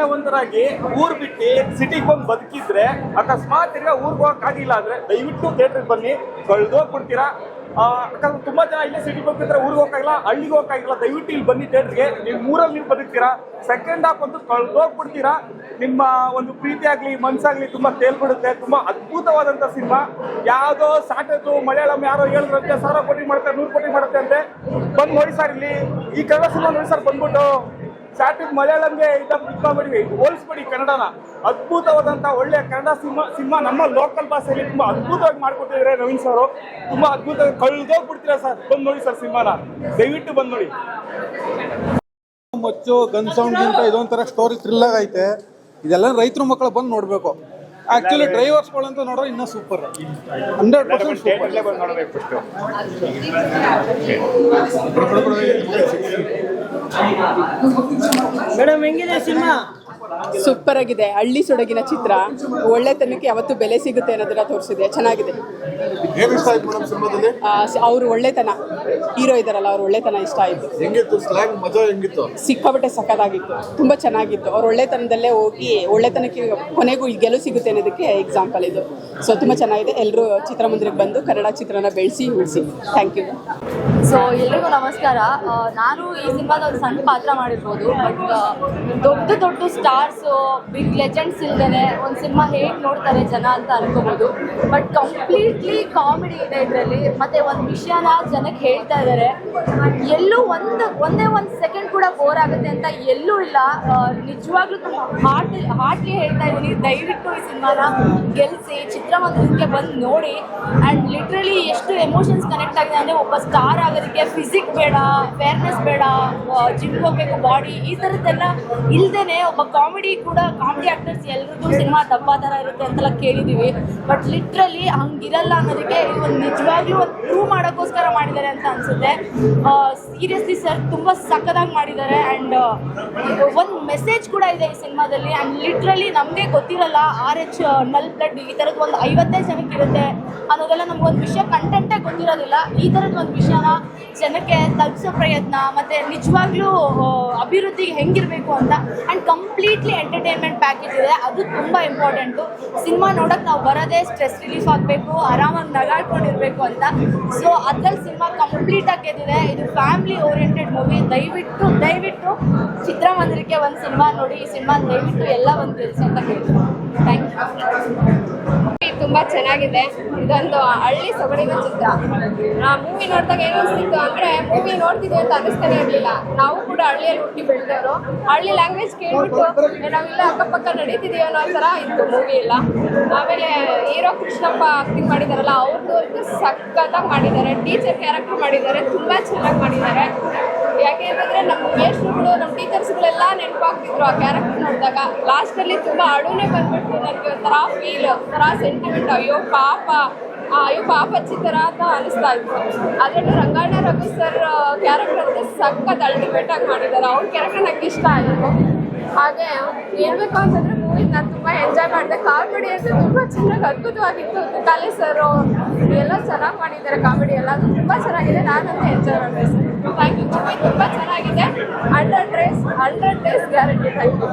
ಪುಣ್ಯವಂತರಾಗಿ ಊರ್ ಬಿಟ್ಟು ಸಿಟಿಗೆ ಬಂದು ಬದುಕಿದ್ರೆ, ಅಕಸ್ಮಾತ್ ತಿರ್ಗಾ ಊರ್ಗೆ ಹೋಗಕ್ಕಾಗಿಲ್ಲ ಅಂದ್ರೆ ದಯವಿಟ್ಟು ಥಿಯೇಟರ್ಗೆ ಬನ್ನಿ, ಕಳ್ದೋಗ್ಬಿಡ್ತೀರಾ? ಅಕಸ್ಮಾತ್ ತುಂಬಾ ಜನ ಇಲ್ಲೇ ಸಿಟಿಗೆ ಹೋಗ್ತಿದ್ರೆ ಊರಿಗೆ ಹೋಗಕ್ಕಾಗಿಲ್ಲ ಹಳ್ಳಿಗೆ ಹೋಗಕ್ಕಾಗಿಲ್ಲ ದಯವಿಟ್ಟು ಇಲ್ಲಿ ಬನ್ನಿ ಥಿಯೇಟರ್ಗೆ ನೀವು ಊರಲ್ಲಿ ನೀವು ಬದುಕ್ತೀರಾ? ಸೆಕೆಂಡ್ ಹಾಫ್ ಅಂತೂ ಕಳ್ದೋಗ್ಬಿಡ್ತೀರಾ? ನಿಮ್ಮ ಒಂದು ಪ್ರೀತಿ ಆಗಲಿ, ಮನ್ಸಾಗ್ಲಿ ತುಂಬಾ ತೇಲ್ಬಿಡುತ್ತೆ ತುಂಬಾ ಅದ್ಭುತವಾದಂತ ಸಿನಿಮಾ. ಯಾವುದೋ ಸಾಟದ್ದು ಮಲಯಾಳಂ ಯಾರೋ ಹೇಳಿದ್ರಂತೆ ಸಾವಿರ ಕೋಟಿ ಮಾಡ್ತಾರೆ, ನೂರು ಕೋಟಿ ಮಾಡುತ್ತೆ ಅಂತೆ. ಬಂದು ನೋಡಿ ಸರ್ ಇಲ್ಲಿ. ಈ ಕನ್ನಡ ಸಿನಿಮಾ ನೋಡಿ ಸರ್ ಬಂದ್ಬಿಟ್ಟು. ಸ್ಟಾರ್ಟಿಂಗ್ ಮಲಯಾಳಂಗೆ ಇದ್ದ ಬಿಟ್ಕೊಂಡ್ಬಿಡಿ ಹೋಲಿಸ್ಬಿಡಿ ಕನ್ನಡನ. ಅದ್ಭುತವಾದಂತ ಒಳ್ಳೆ ಕನ್ನಡ ಸಿನಿಮಾ ಸಿನಿಮಾ ನಮ್ಮ ಲೋಕಲ್ ಭಾಷೆಯಲ್ಲಿ ತುಂಬಾ ಅದ್ಭುತವಾಗಿ ಮಾಡ್ಕೊಟ್ಟಿದ್ರೆ ನವೀನ್ ಸರ್. ತುಂಬಾ ಅದ್ಭುತ ಕಳ್ದೋಗ್ಬಿಡ್ತೀರಾ ಸರ್? ಬಂದ್ ನೋಡಿ ಸರ್ ಸಿನಿಮಾನ. ದಯವಿಟ್ಟು ಬಂದ್ ನೋಡಿ. ಮಚ್ಚು ಗನ್ ಸೌಂಡ್ ಅಂತ ಇದೊಂಥರ ಸ್ಟೋರಿ ಥ್ರಿಲ್ ಐತೆ. ಇದೆಲ್ಲ ರೈತರು ಮಕ್ಕಳು ಬಂದು ನೋಡಬೇಕು. ಆಕ್ಚುಲಿ ಅಂತ ನೋಡ್ರೆ ಇನ್ನೂ super hundred percent super madam ಹೆಂಗಿದೆ ಸಿನಿಮಾ? ಸೂಪರ್ ಆಗಿದೆ. ಹಳ್ಳಿ ಸೊಡಗಿನ ಚಿತ್ರ. ಒಳ್ಳೆತನಕ್ಕೆ ಯಾವತ್ತು ಬೆಲೆ ಸಿಗುತ್ತೆ ಅನ್ನೋದನ್ನ ತೋರಿಸಿದೆ. ಚೆನ್ನಾಗಿದೆ. ಅವ್ರ ಒಳ್ಳೆತನ. ಹೀರೋ ಇದಾರಲ್ಲ ಅವ್ರ ಒಳ್ಳೆತನ ಇಷ್ಟ ಆಯ್ತು. ಹೆಂಗಿತ್ತು? ಸ್ಲ್ಯಾಂಗ್ ಮಜಾ ಹೆಂಗಿತ್ತು? ಸಿಕ್ಕಾಪಟ್ಟೆ ಸಕ್ಕದಾಗಿತ್ತು ತುಂಬಾ ಚೆನ್ನಾಗಿತ್ತು. ಅವ್ರ ಒಳ್ಳೆತನದಲ್ಲೇ ಹೋಗಿ ಒಳ್ಳೆತನಕ್ಕೆ ಕೊನೆಗೂ ಗೆಲುವು ಸಿಗುತ್ತೆ ಅನ್ನೋದಕ್ಕೆ ಎಕ್ಸಾಂಪಲ್ ಇದು. ಸೊ ತುಂಬಾ ಚೆನ್ನಾಗಿದೆ. ಎಲ್ಲರೂ ಚಿತ್ರಮಂದಿರಕ್ಕೆ ಬಂದು ಕನ್ನಡ ಚಿತ್ರನ ಬೆಳೆಸಿ ಉಳಿಸಿ. ಥ್ಯಾಂಕ್ ಯು ಸೊ ಎಲ್ರಿಗೂ ನಮಸ್ಕಾರ. ನಾನು ಈ ಸಿನಿಮಾದ ಒಂದು ಸಣ್ಣ ಪಾತ್ರ ಮಾಡಿರ್ಬೋದು ಬಟ್ ದೊಡ್ಡ ದೊಡ್ಡ ಸ್ಟಾರ್ಸ್ ಬಿಗ್ ಲೆಜೆಂಡ್ಸ್ ಇಲ್ದೇನೆ ಒಂದು ಸಿನಿಮಾ ಹೇಗೆ ನೋಡ್ತಾರೆ ಜನ ಅಂತ ಅನ್ಕೋಬೋದು. ಬಟ್ ಕಂಪ್ಲೀಟ್ಲಿ ಕಾಮಿಡಿ ಇದೆ ಇದರಲ್ಲಿ. ಮತ್ತೆ ಒಂದು ವಿಷಯನ ಜನಕ್ಕೆ ಹೇಳ್ತಾ ಇದ್ದಾರೆ ಎಲ್ಲೂ ಒಂದು, ಒಂದೇ ಒಂದು ಸೆಕೆಂಡ್ ಕೂಡ ಬೋರ್ ಆಗುತ್ತೆ ಅಂತ ಎಲ್ಲೂ ಇಲ್ಲ. ನಿಜವಾಗ್ಲೂ ತುಂಬ ಹಾರ್ಟ್ ಹಾರ್ಟ್ಲಿ ಹೇಳ್ತಾ ಇದ್ದೀನಿ. ದಯವಿಟ್ಟು ಈ ಸಿನಿಮಾನ ಗೆಲ್ಲಿಸಿ ಚಿತ್ರಮಂದಿರಕ್ಕೆ ಬಂದು ನೋಡಿ. ಆ್ಯಂಡ್ ಲಿಟ್ರಲಿ ಎಷ್ಟು ಎಮೋಷನ್ಸ್ ಕನೆಕ್ಟ್ ಆಗಿದೆ ಅಂದರೆ ಒಬ್ಬ ಸ್ಟಾರ್ ಆಗೋದಕ್ಕೆ ಫಿಸಿಕ್ ಬೇಡ ಫೇರ್ನೆಸ್ ಬೇಡ ಜಿಮ್ ಹೋಗ್ಬೇಕು ಬಾಡಿ ಈ ಥರದ್ದೆಲ್ಲ ಇಲ್ದೇನೆ ಒಬ್ಬ ಕಾಮಿಡಿ ಕೂಡ ಕಾಮಿಡಿ ಆ್ಯಕ್ಟರ್ಸ್ ಎಲ್ರಿಗೂ ಸಿನಿಮಾ ಡಬ್ಬ ಥರ ಇರುತ್ತೆ ಅಂತೆಲ್ಲ ಕೇಳಿದ್ದೀವಿ ಬಟ್ ಲಿಟ್ರಲಿ ಹಂಗಿರಲ್ಲ ಅನ್ನೋದಕ್ಕೆ ಒಂದು ನಿಜವಾಗ್ಲೂ ಒಂದು ಪ್ರೂವ್ ಮಾಡೋಕ್ಕೋಸ್ಕರ ಮಾಡಿದ್ದಾರೆ ಅಂತ ಅನಿಸುತ್ತೆ. ಸೀರಿಯಸ್ಲಿ ಸರ್ ತುಂಬ ಸಕ್ಕದಾಗಿ ಮಾಡಿದ್ದಾರೆ ಆ್ಯಂಡ್ ಒಂದು ಮೆಸೇಜ್ ಕೂಡ ಇದೆ ಈ ಸಿನಿಮಾದಲ್ಲಿ ಆ್ಯಂಡ್ ಲಿಟ್ರಲಿ ನಮಗೆ ಗೊತ್ತಿರಲ್ಲ ಆರ್ ಎಚ್ ನಲ್ ಬ್ಲಡ್ ಈ ಥರದ್ದು ಒಂದು ಐವತ್ತೈದು ಜನಕ್ಕೆ ಇರುತ್ತೆ ಅನ್ನೋದೆಲ್ಲ ನಮ್ಗೊಂದು ವಿಷಯ ಕಂಟೆಂಟೇ ಗೊತ್ತಿರೋದಿಲ್ಲ. ಈ ಥರದ್ದು ಒಂದು ವಿಷಯನ ಜನಕ್ಕೆ ತಲುಪಿಸೋ ಪ್ರಯತ್ನ ಮತ್ತೆ ನಿಜವಾಗ್ಲೂ ಅಭಿವೃದ್ಧಿ ಹೆಂಗಿರಬೇಕು ಅಂತ ಆ್ಯಂಡ್ ಕಂಪ್ಲೀಟ್ಲಿ ಎಂಟರ್ಟೈನ್ಮೆಂಟ್ ಪ್ಯಾಕೇಜ್ ಇದೆ. ಅದು ತುಂಬ ಇಂಪಾರ್ಟೆಂಟು ಸಿನಿಮಾ ನೋಡೋಕೆ ನಾವು ಬರೋದೇ ಸ್ಟ್ರೆಸ್ ರಿಲೀಫ್ ಆಗಬೇಕು, ಆರಾಮಾಗಿ ನಗಾಡ್ಕೊಂಡಿರ್ಬೇಕು ಅಂತ. ಸೊ ಅದ್ರಲ್ಲಿ ಸಿನಿಮಾ ಕಂಪ್ಲೀಟ್ ಆಗಿ ಗೆದ್ದಿದೆ ಇದು ಫ್ಯಾಮಿಲಿ ಓರಿಯೆಂಟೆಡ್ ಮೂವಿ ದಯವಿಟ್ಟು ದಯವಿಟ್ಟು ಚಿತ್ರಮಂದಿರಕ್ಕೆ ಒಂದು ಸಿನಿಮಾ ನೋಡಿ. ಈ ಸಿನಿಮಾ ದಯವಿಟ್ಟು ಎಲ್ಲ ಒಂದು ತಿಳಿಸಿ ಅಂತ ಹೇಳ್ತೀನಿ ಥ್ಯಾಂಕ್ ಯು ತುಂಬಾ ಚೆನ್ನಾಗಿದೆ. ಇದೊಂದು ಹಳ್ಳಿ ಸೊಗಡಿನ ಚಿತ್ರ. ಆ ಮೂವಿ ನೋಡಿದಾಗ ಏನು ಅನಿಸ್ತಿತ್ತು ಅಂದ್ರೆ ಮೂವಿ ನೋಡ್ತಿದ್ವಿ ಅಂತ ಅನಿಸ್ತಾನೆ ಇರಲಿಲ್ಲ. ನಾವು ಕೂಡ ಹಳ್ಳಿಯಲ್ಲಿ ಹುಟ್ಟಿ ಬೆಳೆದವರು. ಹಳ್ಳಿ ಲ್ಯಾಂಗ್ವೇಜ್ ಕೇಳ್ಬಿಟ್ಟು ನಾವೆಲ್ಲ ಅಕ್ಕಪಕ್ಕ ನಡೀತಿದೀವಿ ಅನ್ನೋ ಥರ ಇತ್ತು ಮೂವಿ ಎಲ್ಲ. ಆಮೇಲೆ ಹೀರೋ ಕೃಷ್ಣಪ್ಪ ಆಕ್ಟಿಂಗ್ ಮಾಡಿದಾರಲ್ಲ ಅವ್ರದ್ದು ಸಖತ್ತಾಗಿ ಮಾಡಿದ್ದಾರೆ. ಟೀಚರ್ ಕ್ಯಾರೆಕ್ಟರ್ ಮಾಡಿದ್ದಾರೆ, ತುಂಬ ಚೆನ್ನಾಗಿ ಮಾಡಿದ್ದಾರೆ. ಯಾಕೆ ಅಂತಂದರೆ ನಮ್ಮ ಮೇಷ್ಟ್ರುಗಳು, ನಮ್ಮ ಟೀಚರ್ಸ್ಗಳೆಲ್ಲ ನೆನಪಾಗ್ತಿದ್ರು ಆ ಕ್ಯಾರೆಕ್ಟರ್ ನೋಡಿದಾಗ. ಲಾಸ್ಟಲ್ಲಿ ತುಂಬ ಅಳುನೇ ಬಂದ್ಬಿಟ್ಟು ನನಗೆ ಒಂಥರ ಫೀಲ್ ಒಂಥರ ಸೆಂಟಿಮೆಂಟ್ ಅಯ್ಯೋ ಪಾಪ ಅಯ್ಯೋ ಪಾಪ ಚಿತ್ತರ ಅಂತ ಅನಿಸ್ತಾ ಇತ್ತು. ಅದರಲ್ಲೂ ರಂಗಾಯಣ ರಘು ಸರ್ ಕ್ಯಾರೆಕ್ಟರ್ ಅಂತ ಸಖತ್ ಅಲ್ಟಿಮೇಟಾಗಿ ಮಾಡಿದ್ದಾರೆ. ಅವ್ರ ಕ್ಯಾರೆಕ್ಟರ್ ನಂಗೆ ಇಷ್ಟ ಆಯಿತು. ಹಾಗೆ ಹೇಳ್ಬೇಕು ಅಂತಂದ್ರೆ ಮೂವಿ ನಾನು ತುಂಬಾ ಎಂಜಾಯ್ ಮಾಡಿದೆ. ಕಾಮಿಡಿ ಅಂತೂ ತುಂಬಾ ಚೆನ್ನಾಗಿ ಅದ್ಭುತವಾಗಿತ್ತು. ಕಾಲೇ ಸರ್, ಎಲ್ಲ ಚೆನ್ನಾಗಿ ಮಾಡಿದ್ದಾರೆ ಕಾಮಿಡಿ ಎಲ್ಲ. ಅದು ತುಂಬಾ ಚೆನ್ನಾಗಿದೆ. ನಾನಂತೂ ಎಂಜಾಯ್ ಮಾಡಿದೆ. ಥ್ಯಾಂಕ್ ಯು ಮೂವಿ ತುಂಬಾ ಚೆನ್ನಾಗಿದೆ. Hundred days hundred days guarantee thank you